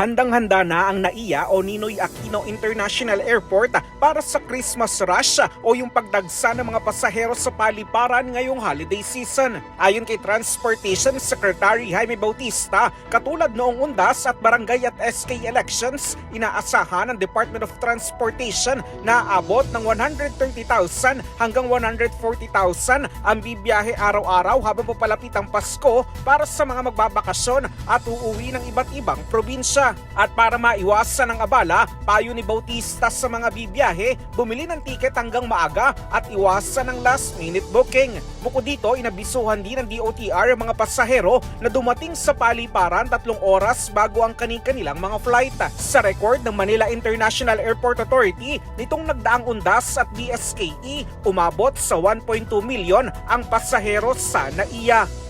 Handang-handa na ang NAIA o Ninoy Aquino International Airport para sa Christmas rush o yung pagdagsa ng mga pasahero sa paliparan ngayong holiday season. Ayon kay Transportation Secretary Jaime Bautista, katulad noong undas at barangay at SK elections, inaasahan ng Department of Transportation na abot ng 130,000 hanggang 140,000 ang bibiyahe araw-araw habang papalapit ang Pasko para sa mga magbabakasyon at uuwi ng iba't ibang probinsya. At para maiwasan ang abala, payo ni Bautista sa mga bibiyahe, bumili ng tiket hanggang maaga at iwasan ang last minute booking. Bukod dito, inabisuhan din ng DOTR ang mga pasahero na dumating sa paliparan tatlong oras bago ang kani-kanilang mga flight. Sa record ng Manila International Airport Authority, nitong nagdaang undas at DSKE, umabot sa 1.2 milyon ang pasahero sa NAIA.